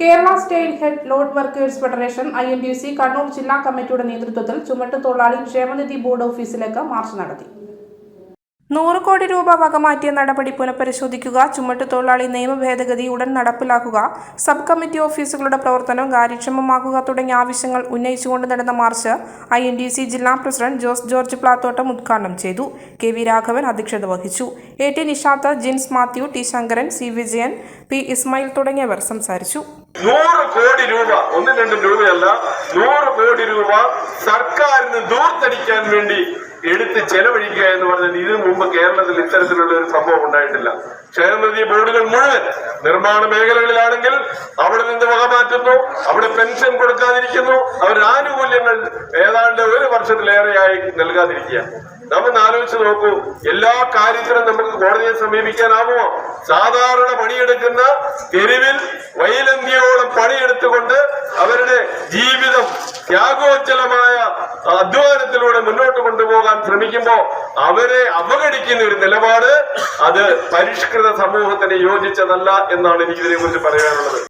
Kerala state head load workers federation I N D C Kannur ജില്ലാ കമ്മിറ്റിയുടെ നേതൃത്വത്തിൽ ചുമട്ടുതൊഴിലാളി ക്ഷേമനിധി ബോർഡ് ഓഫീസിലേക്ക് മാർച്ച് നടത്തി. നൂറ് കോടി രൂപ വകമാറ്റിയ നടപടി പുനഃപരിശോധിക്കുക ചുമട്ടുതൊഴിലാളി നിയമ ഭേദഗതി ഉടൻ നടപ്പിലാക്കുക സബ് കമ്മിറ്റി ഓഫീസുകളുടെ പ്രവർത്തനം കാര്യക്ഷമമാക്കുക തുടങ്ങിയ ആവശ്യങ്ങൾ ഉന്നയിച്ചുകൊണ്ട് നടന്ന march I N D C ജില്ലാ പ്രസിഡന്റ് ജോസ് ജോർജ് പ്ലാത്തോട്ടം ഉദ്ഘാടനം ചെയ്തു. കെ വി രാഘവൻ അധ്യക്ഷത വഹിച്ചു. A T Nishath Jins Mathew T Sankaran C Vijayan P Ismail തുടങ്ങിയവർ സംസാരിച്ചു. നൂറ് കോടി രൂപ ഒന്നും രണ്ടും രൂപയല്ല നൂറ് കോടി രൂപ സർക്കാരിന് ദൂർത്തടിക്കാൻ വേണ്ടി എടുത്ത് ചെലവഴിക്കുക എന്ന് പറഞ്ഞാൽ ഇതിനു മുമ്പ് കേരളത്തിൽ ഇത്തരത്തിലുള്ള ഒരു സംഭവം ഉണ്ടായിട്ടില്ല. ക്ഷേമനിധി ബോർഡുകൾ മുഴുവൻ നിർമ്മാണ മേഖലകളിലാണെങ്കിൽ അവിടെ നിന്ന് വക മാറ്റുന്നു അവിടെ പെൻഷൻ കൊടുക്കാതിരിക്കുന്നു അവരുടെ ആനുകൂല്യങ്ങൾ ഏതാണ്ട് ഒരു വർഷത്തിലേറെയായി നൽകാതിരിക്കുക. നമ്മൾ ആലോചിച്ച് നോക്കൂ എല്ലാ കാര്യത്തിനും നമുക്ക് കോടതിയെ സമീപിക്കാനാവുമോ? സാധാരണ പണിയെടുക്കുന്ന തെരുവിൽ വൈലന്തിയോളം പണിയെടുത്തുകൊണ്ട് അവരുടെ ജീവിതം ത്യാഗോജ്ജലമായ അധ്വാനത്തിലൂടെ മുന്നോട്ട് കൊണ്ടുപോകാൻ ശ്രമിക്കുമ്പോൾ അവരെ അവഗണിക്കുന്ന ഒരു നിലപാട് അത് പരിഷ്കൃത സമൂഹത്തിന് യോജിച്ചതല്ല എന്നാണ് എനിക്ക് ഇതിനെ കുറിച്ച് പറയാനുള്ളത്.